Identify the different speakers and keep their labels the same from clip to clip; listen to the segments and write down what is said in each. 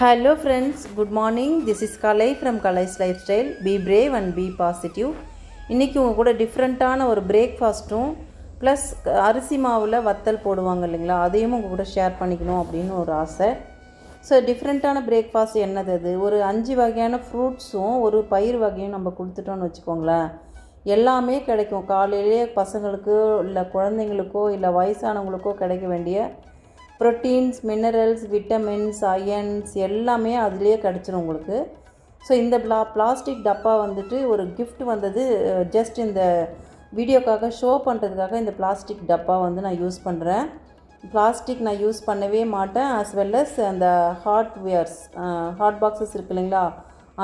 Speaker 1: Hello friends good morning this is Kalai from Kalai's life style be brave and be positive இன்றைக்கி உங்கள் கூட டிஃப்ரெண்ட்டான ஒரு பிரேக்ஃபாஸ்ட்டும் plus அரிசி மாவில் வத்தல் போடுவாங்க இல்லைங்களா? அதையும் உங்கள் கூட ஷேர் பண்ணிக்கணும் அப்படின்னு ஒரு ஆசை. ஸோ டிஃப்ரெண்ட்டான பிரேக்ஃபாஸ்ட் என்னது அது? ஒரு அஞ்சு வகையான ஃப்ரூட்ஸும் ஒரு பயிர் வகையும் நம்ம கொடுத்துட்டோன்னு வச்சுக்கோங்களேன். எல்லாமே கிடைக்கும். காலையிலேயே பசங்களுக்கோ இல்லை குழந்தைங்களுக்கோ இல்லை வயசானவங்களுக்கோ கிடைக்க வேண்டிய ப்ரோட்டீன்ஸ் மினரல்ஸ் விட்டமின்ஸ் அயன்ஸ் எல்லாமே அதுலேயே கிடச்சிரும் உங்களுக்கு. ஸோ இந்த பிளா பிளாஸ்டிக் டப்பா வந்துட்டு ஒரு கிஃப்ட் வந்தது ஜஸ்ட் இந்த வீடியோக்காக ஷோ பண்ணுறதுக்காக இந்த பிளாஸ்டிக் டப்பா வந்து நான் யூஸ் பண்ணுறேன் பிளாஸ்டிக் நான் யூஸ் பண்ணவே மாட்டேன் ஆஸ் வெல் அஸ் அந்த ஹாட் வியர்ஸ் ஹாட் பாக்ஸஸ் இருக்கு இல்லைங்களா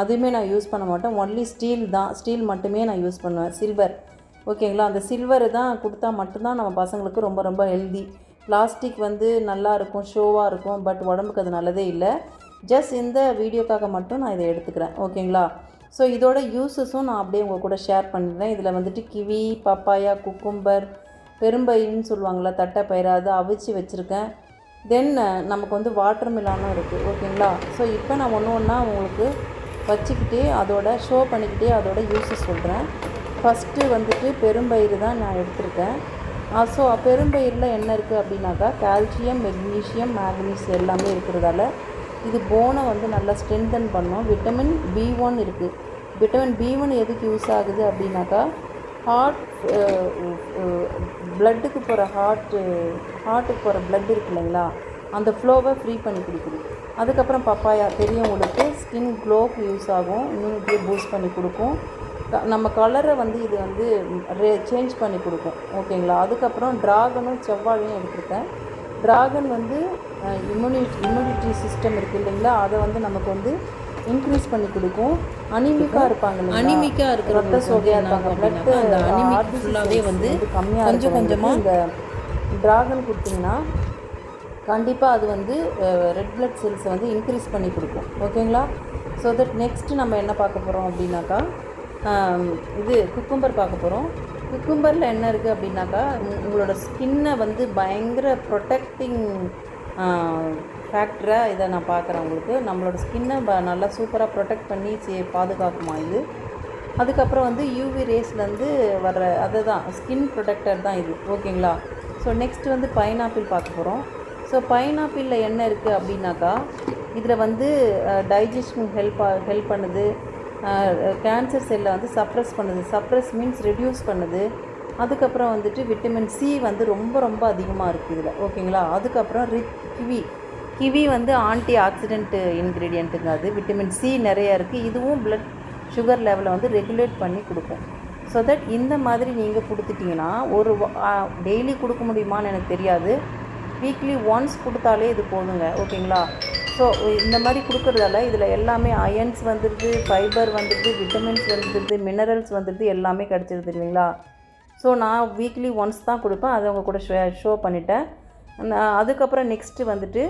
Speaker 1: அதுவுமே நான் யூஸ் பண்ண மாட்டேன். ஒன்லி ஸ்டீல் தான் ஸ்டீல் மட்டுமே நான் யூஸ் பண்ணுவேன் சில்வர் ஓகேங்களா அந்த சில்வர் தான் கொடுத்தா மட்டும்தான் நம்ம பசங்களுக்கு ரொம்ப ரொம்ப ஹெல்தி பிளாஸ்டிக் வந்து நல்லா இருக்கும் ஷோவாக இருக்கும் பட் உடம்புக்கு அது நல்லதே இல்லை. ஜஸ்ட் இந்த வீடியோக்காக மட்டும் நான் இதை எடுத்துக்கிறேன் ஓகேங்களா? ஸோ இதோட யூஸஸும் நான் அப்படியே உங்கள் கூட ஷேர் பண்ணிடுறேன். இதில் வந்துட்டு கிவி பப்பாயா குக்கும்பர் பெரும்பயின்னு தட்டை தட்டைப்பயிறு அதை அவிச்சு வச்சுருக்கேன். தென் நமக்கு வந்து வாட்டர் மிலானும் இருக்குது ஓகேங்களா? ஸோ இப்போ நான் ஒன்று ஒன்றா உங்களுக்கு வச்சுக்கிட்டே அதோட ஷோ பண்ணிக்கிட்டே அதோட யூஸஸ் சொல்கிறேன் ஃபஸ்ட்டு வந்துட்டு பெரும்பயிறு தான் நான் எடுத்திருக்கேன். ஸோ பெரும்பயிரில் என்ன இருக்குது அப்படின்னாக்கா கால்சியம் மெக்னீஷியம் மேக்னீஸ் எல்லாமே இருக்கிறதால இது போனை வந்து நல்லா ஸ்ட்ரென்தன் பண்ணும். விட்டமின் பி ஒன் இருக்குது விட்டமின் பி ஒன் எதுக்கு யூஸ் ஆகுது அப்படின்னாக்கா ஹார்ட் பிளட்டுக்கு போகிற ஹார்ட்டு ஹார்ட்டுக்கு போகிற பிளட் இருக்கு இல்லைங்களா அந்த ஃப்ளோவை ஃப்ரீ பண்ணி கொடுக்குது அதுக்கப்புறம் பப்பாயா பெரியவங்களுக்கு ஸ்கின் க்ளோக்கு யூஸ் ஆகும். இம்யூனிட்டியை பூஸ்ட் பண்ணி கொடுக்கும். நம்ம கலரை வந்து இது வந்து ரே சேஞ்ச் பண்ணி கொடுக்கும். ஓகேங்களா அதுக்கப்புறம் ட்ராகனும் செவ்வாழையும் எடுத்திருக்கேன். ட்ராகன் வந்து இம்யூனிட்டி இம்யூனிட்டி சிஸ்டம் இருக்குது இல்லைங்களா? அதை வந்து நமக்கு வந்து இன்க்ரீஸ் பண்ணி கொடுக்கும். அனிமிக்காக இருப்பாங்க இல்லைங்களா?
Speaker 2: அனிமிக்கா இருக்கிறவங்களுக்கு
Speaker 1: ரத்த சோகையாக இருப்பாங்க. பிளட்
Speaker 2: அந்த அனிமிக் ஃபுல்லாவே வந்து
Speaker 1: கம்மியாக
Speaker 2: கொஞ்சம் கொஞ்சமா
Speaker 1: இந்த ட்ராகன் கொடுத்தீங்கன்னா கண்டிப்பாக அது வந்து ரெட் blood செல்ஸை வந்து இன்க்ரீஸ் பண்ணி கொடுக்கும். ஓகேங்களா ஸோ தட் நெக்ஸ்ட்டு நம்ம என்ன பார்க்க போகிறோம் அப்படின்னாக்கா இது குக்கும்பர் பார்க்க போகிறோம் குக்கும்பரில் என்ன இருக்குது அப்படின்னாக்கா உங்களோட ஸ்கின்னை வந்து பயங்கர ப்ரொடெக்டிங் ஃபேக்டராக இதை நான் பார்க்குறேன் உங்களுக்கு. நம்மளோட ஸ்கின்னை ப நல்லா சூப்பராக ப்ரொடெக்ட் பண்ணி சே- பாதுகாக்குமா இது. அதுக்கப்புறம் வந்து யூவி ரேஸ்லேருந்து வர்ற அதுதான் ஸ்கின் ப்ரொடெக்டர் தான் இது. ஓகேங்களா? ஸோ நெக்ஸ்ட் வந்து பைனாப்பிள் பார்க்க போகிறோம் ஸோ பைனாப்பிளில் என்ன இருக்குது அப்படின்னாக்கா இதில் வந்து டைஜஷன் ஹெல்ப் ஹெல்ப் பண்ணுது. கேன்சர் செல்லை வந்து சப்ரஸ் பண்ணுது. சப்ரஸ் மீன்ஸ் ரெடியூஸ் பண்ணுது. அதுக்கப்புறம் வந்துட்டு விட்டமின் சி வந்து ரொம்ப ரொம்ப அதிகமாக இருக்குது இதில். ஓகேங்களா அதுக்கப்புறம் ரிச் கிவி கிவி வந்து ஆன்டி ஆக்சிடென்ட் இன்க்ரீடியண்ட்டுங்க அது. விட்டமின் சி நிறைய இருக்குது இதுவும் பிளட் சுகர் லெவலை வந்து ரெகுலேட் பண்ணி கொடுக்கும். ஸோ தட் இந்த மாதிரி நீங்கள் கொடுத்துட்டிங்கன்னா ஒரு டெய்லி கொடுக்க முடியுமான்னு எனக்கு தெரியாது. வீக்லி ஒன்ஸ் கொடுத்தாலே இது போதுங்க. ஓகேங்களா ஸோ இந்த மாதிரி கொடுக்குறதால இதில் எல்லாமே அயன்ஸ் வந்துடுது ஃபைபர் வந்துடுது விட்டமின்ஸ் வந்துடுது மினரல்ஸ் வந்துடுது எல்லாமே கிடச்சிருது இல்லைங்களா? ஸோ நான் வீக்லி ஒன்ஸ் தான் கொடுப்பேன். அதை அவங்க கூட ஷோ ஷோ பண்ணிட்டேன். நான் அதுக்கப்புறம் நெக்ஸ்ட்டு வந்துட்டு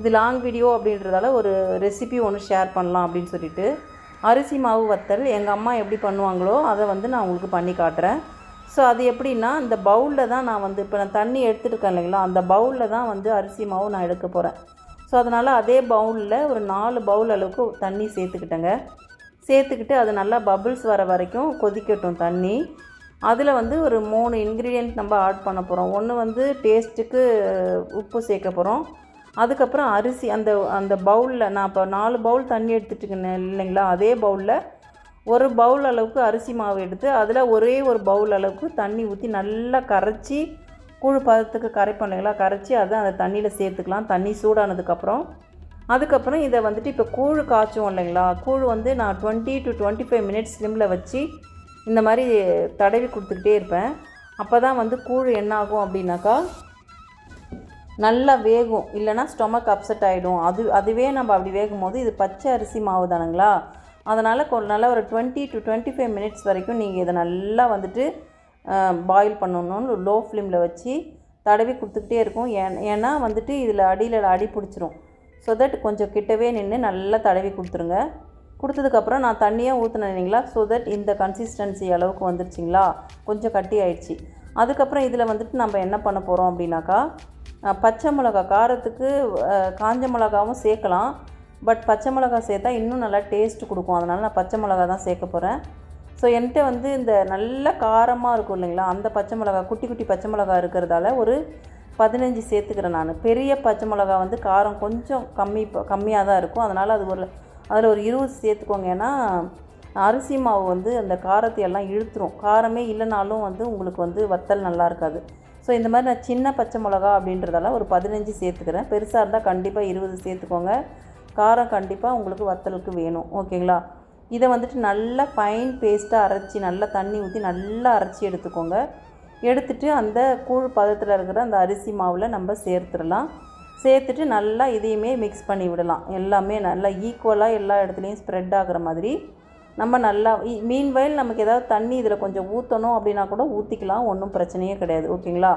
Speaker 1: இது லாங் வீடியோ அப்படின்றதால ஒரு ரெசிபி ஒன்று ஷேர் பண்ணலாம் அப்படின்னு சொல்லிட்டு அரிசி மாவு வத்தல் எங்கள் அம்மா எப்படி பண்ணுவாங்களோ அதை வந்து நான் உங்களுக்கு பண்ணி காட்டுறேன். ஸோ அது எப்படின்னா இந்த பவுலில் தான் நான் வந்து இப்போ நான் தண்ணி எடுத்துட்டு இருக்கேன் இல்லைங்களா? அந்த பவுலில் தான் வந்து அரிசி மாவு நான் எடுக்க போகிறேன் ஸோ அதனால் அதே பவுலில் ஒரு நாலு பவுல் அளவுக்கு தண்ணி சேர்த்துக்கிட்டேங்க. சேர்த்துக்கிட்டு அது நல்லா பபுள்ஸ் வர வரைக்கும் கொதிக்கட்டும் தண்ணி. அதில் வந்து ஒரு மூணு இன்க்ரீடியன்ட் நம்ம ஆட் பண்ண போகிறோம் ஒன்று வந்து டேஸ்ட்டுக்கு உப்பு சேர்க்க போகிறோம் அதுக்கப்புறம் அரிசி அந்த அந்த பவுலில் நான் இப்போ நாலு பவுல் தண்ணி எடுத்துட்டுக்கேன் இல்லைங்களா? அதே பவுலில் ஒரு பவுல் அளவுக்கு அரிசி மாவு எடுத்து அதில் ஒரே ஒரு பவுல் அளவுக்கு தண்ணி ஊற்றி நல்லா கரைச்சி கூழ் பதத்துக்கு கரைப்போம் இல்லைங்களா கரைச்சி அதை அந்த தண்ணியில் சேர்த்துக்கலாம். தண்ணி சூடானதுக்கப்புறம் அதுக்கப்புறம் இதை வந்துட்டு இப்போ கூழ் காய்ச்சுவோம் இல்லைங்களா? கூழ் வந்து நான் twenty to twenty five minutes ஸ்லிமில் வச்சு இந்த மாதிரி தடவி கொடுத்துக்கிட்டே இருப்பேன். அப்போ தான் வந்து கூழ் என்ன ஆகும் அப்படின்னாக்கா நல்லா வேகும். இல்லைன்னா ஸ்டொமக் அப்செட் ஆகிடும் அது அதுவே நம்ம அப்படி வேகும் போது இது பச்சை அரிசி மாவு தானுங்களா? அதனால் கொ நல்லா ஒரு twenty to twenty five minutes வரைக்கும் நீங்கள் இதை நல்லா வந்துட்டு பாயில் பண்ணணும்னு லோ ஃப்ளேமில் வச்சு தடவி கொடுத்துக்கிட்டே இருக்கும். ஏன் ஏன்னா வந்துட்டு இதில் அடியில் அடி பிடிச்சிரும். ஸோ தட் கொஞ்சம் கிட்டவே நின்று நல்லா தடவி கொடுத்துருங்க. கொடுத்ததுக்கப்புறம் நான் தண்ணியாக ஊற்றினேன் இல்லைங்களா? ஸோ தட் இந்த கன்சிஸ்டன்சி அளவுக்கு வந்துருச்சிங்களா? கொஞ்சம் கட்டி ஆயிடுச்சு. அதுக்கப்புறம் இதில் வந்துட்டு நம்ம என்ன பண்ண போகிறோம் அப்படின்னாக்கா பச்சை மிளகா காரத்துக்கு காஞ்ச மிளகாவும் சேர்க்கலாம். பட் பச்சை மிளகா சேர்த்தா இன்னும் நல்லா டேஸ்ட் கொடுக்கும். அதனால் நான் பச்சை மிளகா தான் சேர்க்க போகிறேன் ஸோ என்கிட்ட வந்து இந்த நல்ல காரமாக இருக்கும் இல்லைங்களா? அந்த பச்சை மிளகா குட்டி குட்டி பச்சை மிளகா இருக்கிறதால ஒரு பதினஞ்சு சேர்த்துக்கிறேன் நான். பெரிய பச்சை மிளகா வந்து காரம் கொஞ்சம் கம்மி கம்மியாக தான் இருக்கும். அதனால் அது ஒரு அதில் ஒரு இருபது சேர்த்துக்கோங்க. ஏன்னா அரிசி மாவு வந்து அந்த காரத்தை எல்லாம் இழுத்துரும். காரமே இல்லைனாலும் வந்து உங்களுக்கு வந்து வத்தல் நல்லா இருக்காது. ஸோ இந்த மாதிரி நான் சின்ன பச்சை மிளகா அப்படின்றதால ஒரு பதினஞ்சு சேர்த்துக்கிறேன். பெருசாக இருந்தால் கண்டிப்பாக இருபது சேர்த்துக்கோங்க. காரம் கண்டிப்பாக உங்களுக்கு வத்தலுக்கு வேணும். ஓகேங்களா? இதை வந்துட்டு நல்லா ஃபைன் பேஸ்ட்டாக அரைச்சி நல்லா தண்ணி ஊற்றி நல்லா அரைச்சி எடுத்துக்கோங்க. எடுத்துட்டு அந்த கூழ் பதத்தில் இருக்கிற அந்த அரிசி மாவில் நம்ம சேர்த்துடலாம். சேர்த்துட்டு நல்லா இதையுமே மிக்ஸ் பண்ணி விடலாம். எல்லாமே நல்லா ஈக்குவலாக எல்லா இடத்துலையும் ஸ்ப்ரெட் ஆகிற மாதிரி. நம்ம நல்லா மீன் வயல் நமக்கு ஏதாவது தண்ணி இதில் கொஞ்சம் ஊற்றணும் அப்படின்னா கூட ஊற்றிக்கலாம் ஒன்றும் பிரச்சனையே கிடையாது. ஓகேங்களா?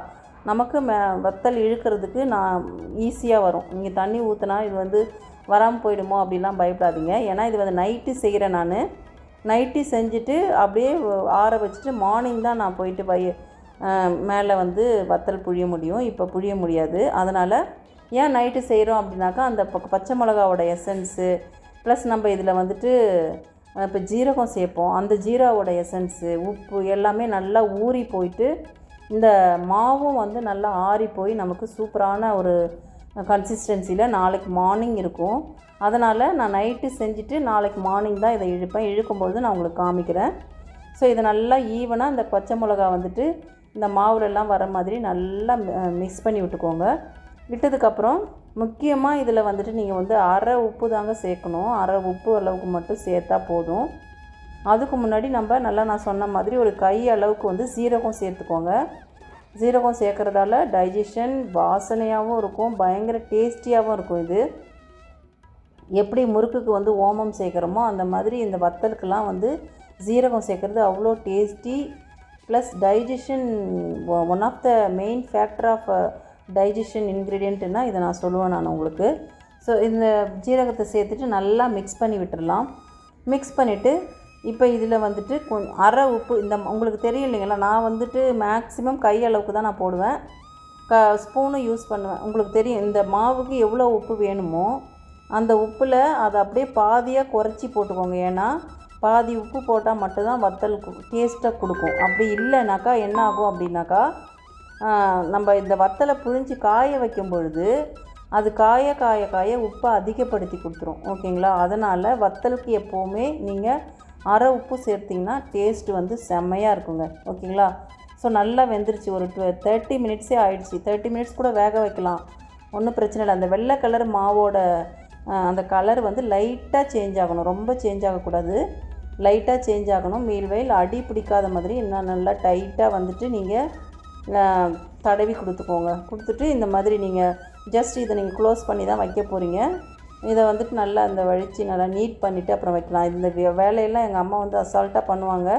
Speaker 1: நமக்கு மே வத்தல் இழுக்கிறதுக்கு நான் ஈஸியாக வரும். நீங்கள் தண்ணி ஊற்றினா இது வந்து வராமல் போயிடுமோ அப்படிலாம் பயப்படாதீங்க. ஏன்னா இது வந்து நைட்டு செய்கிறேன் நான். நைட்டு செஞ்சுட்டு அப்படியே ஆற வச்சுட்டு மார்னிங் தான் நான் போயிட்டு பய மேலே வந்து வத்தல் புழிய முடியும். இப்போ புழிய முடியாது. அதனால் ஏன் நைட்டு செய்கிறோம் அப்படின்னாக்கா அந்த ப- பச்சை மிளகாவோட எசன்ஸு ப்ளஸ் நம்ம இதில் வந்துட்டு இப்போ ஜீரகம் சேர்ப்போம். அந்த ஜீராவோட எசன்ஸு உப்பு எல்லாமே நல்லா ஊறி போயிட்டு இந்த மாவும் வந்து நல்லா ஆறி போய் நமக்கு சூப்பரான ஒரு கன்சிஸ்டன்சியில் நாளைக்கு மார்னிங் இருக்கும். அதனால் நான் நைட்டு செஞ்சுட்டு நாளைக்கு மார்னிங் தான் இதை இழுப்பேன். இழுக்கும்பொழுது நான் உங்களுக்கு காமிக்கிறேன். ஸோ இதை நல்லா ஈவனாக இந்த பச்சை மிளகா வந்துட்டு இந்த மாவுலெல்லாம் வர மாதிரி நல்லா மிக்ஸ் பண்ணி விட்டுக்கோங்க. விட்டதுக்கப்புறம் முக்கியமாக இதில் வந்துட்டு நீங்கள் வந்து அரை உப்பு தாங்க சேர்க்கணும். அரை உப்பு அளவுக்கு மட்டும் சேர்த்தா போதும். அதுக்கு முன்னாடி நம்ம நல்லா நான் சொன்ன மாதிரி ஒரு கை அளவுக்கு வந்து சீரகம் சேர்த்துக்கோங்க. ஜீரகம் சேர்க்குறதால டைஜஷன் வாசனையாகவும் இருக்கும் பயங்கர டேஸ்டியாகவும் இருக்கும் இது. எப்படி முறுக்குக்கு வந்து ஓமம் சேர்க்குறோமோ அந்த மாதிரி இந்த வத்தலுக்கெல்லாம் வந்து ஜீரகம் சேர்க்குறது அவ்வளோ tasty plus digestion one of the main factor of digestion இன்க்ரீடியண்ட்டுன்னா இதை நான் சொல்லுவேன் நான் உங்களுக்கு. ஸோ இந்த ஜீரகத்தை சேர்த்துட்டு நல்லா மிக்ஸ் பண்ணி விட்டுடலாம் மிக்ஸ் பண்ணிவிட்டு இப்போ இதில் வந்துட்டு கொஞ்சம் அரை உப்பு இந்த உங்களுக்கு தெரியும் இல்லைங்களா? நான் வந்துட்டு மேக்ஸிமம் கை அளவுக்கு தான் நான் போடுவேன். க ஸ்பூனும் யூஸ் பண்ணுவேன். உங்களுக்கு தெரியும் இந்த மாவுக்கு எவ்வளோ உப்பு வேணுமோ அந்த உப்பில் அதை அப்படியே பாதியாக குறைச்சி போட்டுக்கோங்க. ஏன்னா பாதி உப்பு போட்டால் மட்டும்தான் வத்தல் டேஸ்ட்டாக கொடுக்கும். அப்படி இல்லைனாக்கா என்ன ஆகும் அப்படின்னாக்கா நம்ம இந்த வத்தலை புழிஞ்சு காய வைக்கும் பொழுது அது காய காய காய உப்பை அதிகப்படுத்தி கொடுத்துரும். ஓகேங்களா? அதனால் வத்தலுக்கு எப்போவுமே நீங்கள் அரை உப்பு சேர்த்திங்கன்னா டேஸ்ட்டு வந்து செம்மையாக இருக்குங்க. ஓகேங்களா? ஸோ நல்லா வெந்துருச்சு. ஒரு தேர்ட்டி மினிட்ஸே ஆயிடுச்சு. தேர்ட்டி மினிட்ஸ் கூட வேக வைக்கலாம். ஒன்றும் பிரச்சனை இல்லை. அந்த வெள்ளை கலர் மாவோட அந்த கலர் வந்து லைட்டாக சேஞ்ச் ஆகணும். ரொம்ப சேஞ்ச் ஆகக்கூடாது. லைட்டாக சேஞ்ச் ஆகணும். மீல்வைல் அடி பிடிக்காத மாதிரி இன்னும் நல்லா டைட்டாக வந்துட்டு நீங்கள் தடவி கொடுத்துக்கோங்க. கொடுத்துட்டு இந்த மாதிரி நீங்கள் ஜஸ்ட் இதை நீங்கள் க்ளோஸ் பண்ணி தான் வைக்க போகிறீங்க இதை வந்துட்டு நல்லா அந்த வழித்து நல்லா நீட் பண்ணிவிட்டு அப்புறம் வைக்கலாம். இந்த வே- வேலையெல்லாம் எங்கள் அம்மா வந்து அசால்ட்டாக பண்ணுவாங்க.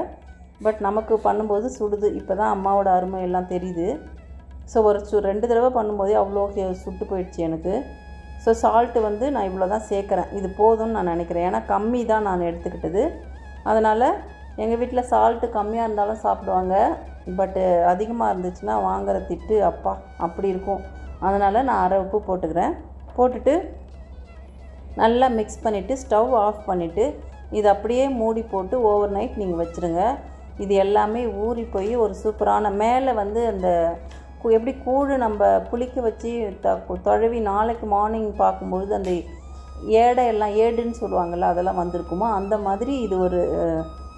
Speaker 1: பட் நமக்கு பண்ணும்போது சுடுது. இப்போ தான் அம்மாவோட அருமை எல்லாம் தெரியுது. ஸோ ஒரு சு ரெண்டு தடவை பண்ணும்போதே அவ்வளோ சுட்டு போயிடுச்சு எனக்கு. ஸோ சால்ட்டு வந்து நான் இவ்வளோ தான் சேர்க்குறேன். இது போதும்னு நான் நினைக்கிறேன். ஏன்னா கம்மி தான் நான் எடுத்துக்கிட்டது. அதனால் எங்கள் வீட்டில் சால்ட்டு கம்மியாக இருந்தாலும் சாப்பிடுவாங்க. பட்டு அதிகமாக இருந்துச்சுன்னா வாங்குற திட்டு அப்பா அப்படி இருக்கும். அதனால் நான் அரை உப்பு போட்டுக்கிறேன். போட்டுட்டு நல்லா மிக்ஸ் பண்ணிவிட்டு ஸ்டவ் ஆஃப் பண்ணிவிட்டு இது அப்படியே மூடி போட்டு ஓவர் நைட் நீங்கள் வச்சுருங்க. இது எல்லாமே ஊறி போய் ஒரு சூப்பரான மேலே வந்து அந்த எப்படி கூழு நம்ம புளிக்க வச்சு த தொழவி நாளைக்கு மார்னிங் பார்க்கும்பொழுது அந்த ஏடை எல்லாம் ஏடுன்னு சொல்லுவாங்கள்ல அதெல்லாம் வந்திருக்குமோ? அந்த மாதிரி இது ஒரு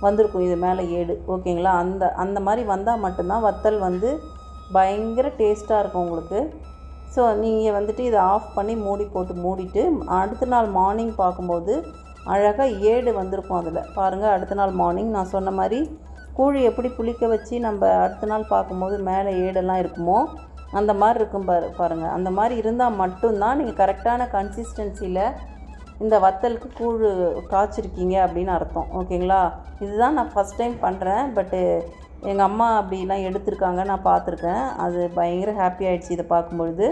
Speaker 1: வந்திருக்கும். இது மேலே ஏடு. ஓகேங்களா? அந்த அந்த மாதிரி வந்தால் மட்டும்தான் வத்தல் வந்து பயங்கர டேஸ்ட்டாக இருக்கும் உங்களுக்கு. ஸோ நீங்கள் வந்துட்டு இதை ஆஃப் பண்ணி மூடி போட்டு மூடிட்டு அடுத்த நாள் மார்னிங் பார்க்கும்போது அழகாக ஏடு வந்திருக்கும் அதில். பாருங்கள் அடுத்த நாள் மார்னிங் நான் சொன்ன மாதிரி கூழ் எப்படி புளிக்க வச்சு நம்ம அடுத்த நாள் பார்க்கும்போது மேலே ஏடெல்லாம் இருக்குமோ அந்த மாதிரி இருக்கும் பாரு பாருங்கள் அந்த மாதிரி இருந்தால் மட்டும்தான் நீங்கள் கரெக்டான கன்சிஸ்டன்சியில் இந்த வத்தலுக்கு கூழ் காய்ச்சிருக்கீங்க அப்படின்னு அர்த்தம். ஓகேங்களா இதுதான் நான் ஃபஸ்ட் டைம் பண்ணுறேன் பட்டு எங்கள் அம்மா அப்படிலாம் எடுத்திருக்காங்க நான் பார்த்துருக்கேன். அது பயங்கர ஹாப்பி ஆகிடுச்சு இதை பார்க்கும்பொழுது.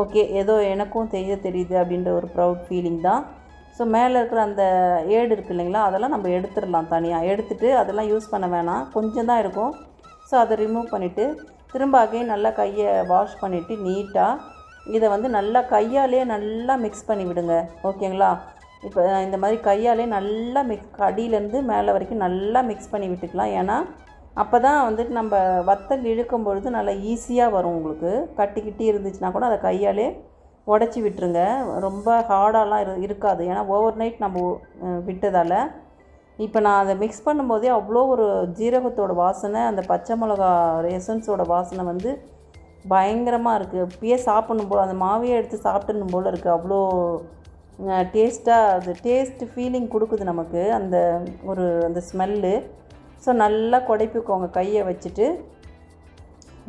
Speaker 1: ஓகே ஏதோ எனக்கும் தெரிய தெரியுது அப்படின்ற ஒரு ப்ரௌட் ஃபீலிங் தான். ஸோ மேலே இருக்கிற அந்த ஏடு இருக்கு இல்லைங்களா அதெல்லாம் நம்ம எடுத்துடலாம் தனியாக எடுத்துகிட்டு அதெல்லாம் யூஸ் பண்ண வேணாம். கொஞ்சம் தான் இருக்கும். ஸோ அதை ரிமூவ் பண்ணிவிட்டு திரும்ப அகைன் நல்லா கையை வாஷ் பண்ணிவிட்டு நீட்டாக இதை வந்து நல்லா கையாலே நல்லா மிக்ஸ் பண்ணி விடுங்க. ஓகேங்களா இப்போ இந்த மாதிரி கையாலே நல்லா மிக்ஸ் அடியிலேருந்து மேலே வரைக்கும் நல்லா மிக்ஸ் பண்ணி விட்டுக்கலாம். ஏன்னா அப்போ தான் வந்துட்டு நம்ம வத்தல் இழுக்கும் பொழுது நல்லா ஈஸியாக வரும் உங்களுக்கு. கட்டிக்கிட்டி இருந்துச்சுன்னா கூட அதை கையாலே உடச்சி விட்டுருங்க. ரொம்ப ஹார்டாலாம் இரு இருக்காது. ஏன்னா ஓவர் நைட் நம்ம விட்டதால். இப்போ நான் அதை மிக்ஸ் பண்ணும்போதே அவ்வளோ ஒரு ஜீரகத்தோட வாசனை அந்த பச்சை மிளகா எசன்ஸோட வாசனை வந்து பயங்கரமாக இருக்குது இப்பயே சாப்பிடணும் போல் அந்த மாவையே எடுத்து சாப்பிடணும் போல் இருக்குது அவ்வளோ டேஸ்ட்டாக அது டேஸ்ட் ஃபீலிங் கொடுக்குது நமக்கு. அந்த ஒரு அந்த ஸ்மெல்லு ஸோ நல்லா குடைப்பிக்கோங்க கையை வச்சுட்டு.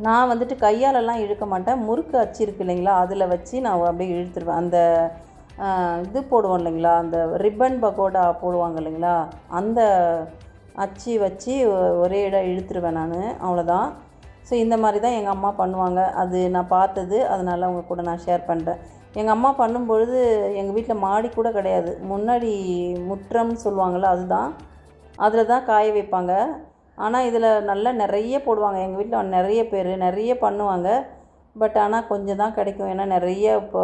Speaker 1: நான் வந்துட்டு கையாலெல்லாம் இழுக்க மாட்டேன். முறுக்கு அச்சு இருக்கு இல்லைங்களா? அதில் வச்சு நான் அப்படியே இழுத்துருவேன். அந்த இது போடுவோம் இல்லைங்களா? அந்த ரிப்பன் பகோடா போடுவாங்க இல்லைங்களா? அந்த அச்சு வச்சு ஒரே இடம் இழுத்துருவேன் நான். அவ்வளோதான். ஸோ இந்த மாதிரி தான் எங்கள் அம்மா பண்ணுவாங்க. அது நான் பார்த்தது. அதனால் அவங்க கூட நான் ஷேர் பண்ணுறேன். எங்கள் அம்மா பண்ணும்பொழுது எங்கள் வீட்டில் மாடி கூட கிடையாது. முன்னாடி முற்றம்னு சொல்லுவாங்கள்ல அதுதான். அதில் தான் காய வைப்பாங்க. ஆனால் இதில் நல்லா நிறைய போடுவாங்க. எங்கள் வீட்டில் நிறைய பேர் நிறைய பண்ணுவாங்க. பட் ஆனால் கொஞ்சம் தான் கிடைக்கும். ஏன்னா நிறைய இப்போ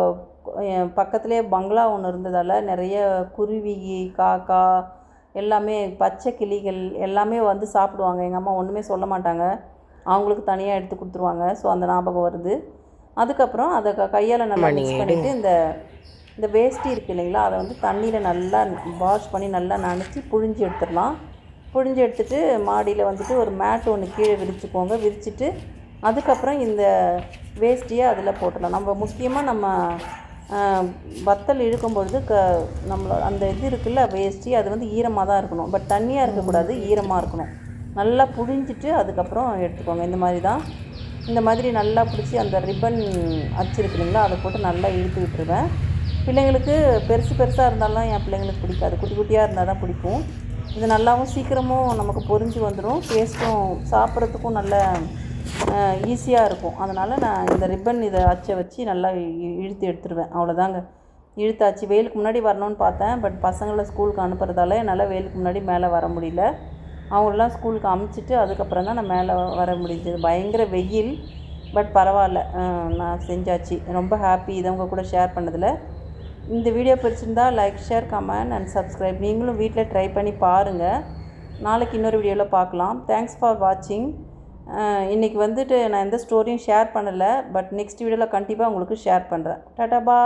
Speaker 1: பக்கத்துலேயே பங்களா ஒன்று இருந்ததால் நிறைய குருவி காக்கா எல்லாமே பச்சை கிளிகள் எல்லாமே வந்து சாப்பிடுவாங்க. எங்கள் அம்மா ஒன்றுமே சொல்ல மாட்டாங்க. அவங்களுக்கு தனியாக எடுத்து கொடுத்துருவாங்க. ஸோ அந்த ஞாபகம் வருது. அதுக்கப்புறம் அதை க கையால் நல்லா மிக்ஸ் பண்ணிவிட்டு இந்த இந்த வேஷ்டி இருக்கு இல்லைங்களா அதை வந்து தண்ணியில் நல்லா வாஷ் பண்ணி நல்லா நனைச்சி புழிஞ்சு எடுத்துடலாம். புழிஞ்சு எடுத்துட்டு மாடியில் வந்துட்டு ஒரு மேட் ஒன்று கீழே விரிச்சுக்கோங்க. விரிச்சிட்டு அதுக்கப்புறம் இந்த வேஷ்டியை அதில் போட்டுடலாம். நம்ம முக்கியமாக நம்ம வத்தல் இழுக்கும் பொழுது க நம்மளோட அந்த இது இருக்குல்ல வேஷ்டி அது வந்து ஈரமாக தான் இருக்கணும். பட் தண்ணியாக இருக்கக்கூடாது ஈரமாக இருக்கணும். நல்லா புழிஞ்சிட்டு அதுக்கப்புறம் எடுத்துக்கோங்க. இந்த மாதிரி தான். இந்த மாதிரி நல்லா பிடிச்சி அந்த ரிப்பன் அச்சிருக்கு அதை போட்டு நல்லா இழுத்து விட்டுருவேன். பிள்ளைங்களுக்கு பெருசு பெருசாக இருந்தாலும் என் பிள்ளைங்களுக்கு பிடிக்காது. குட்டி குட்டியாக இருந்தால் தான் பிடிக்கும். இது நல்லாவும் சீக்கிரமும் நமக்கு பொறிஞ்சு வந்துடும் டேஸ்ட்டும் சாப்பிட்றதுக்கும் நல்ல ஈஸியாக இருக்கும். அதனால் நான் இந்த ரிப்பன் இதை அச்சை வச்சு நல்லா இ- இழுத்து எடுத்துருவேன். அவ்வளோதாங்க. இழுத்தாச்சு. வெயிலுக்கு முன்னாடி வரணும்னு பார்த்தேன். பட் பசங்களை ஸ்கூலுக்கு அனுப்புறதால என்னால் வெயிலுக்கு முன்னாடி மேலே வர முடியல. அவங்களெலாம் ஸ்கூலுக்கு அமுச்சிட்டு அதுக்கப்புறம் தான் நான் மேலே வர முடிஞ்சது. பயங்கர வெயில். பட் பரவாயில்ல. நான் செஞ்சாச்சு. ரொம்ப ஹாப்பி இதை உங்கள் கூட ஷேர் பண்ணதில். இந்த வீடியோ பிடிச்சிருந்தா like share comment and subscribe நீங்களும் வீட்டில் ட்ரை பண்ணி பாருங்கள் நாளைக்கு இன்னொரு வீடியோவில் பார்க்கலாம் தேங்க்ஸ் ஃபார் வாட்சிங் இன்றைக்கி வந்துட்டு நான் எந்த ஸ்டோரியும் ஷேர் பண்ணலை. பட் நெக்ஸ்ட் வீடியோவில் கண்டிப்பாக உங்களுக்கு ஷேர் பண்ணுறேன் டாட்டா பா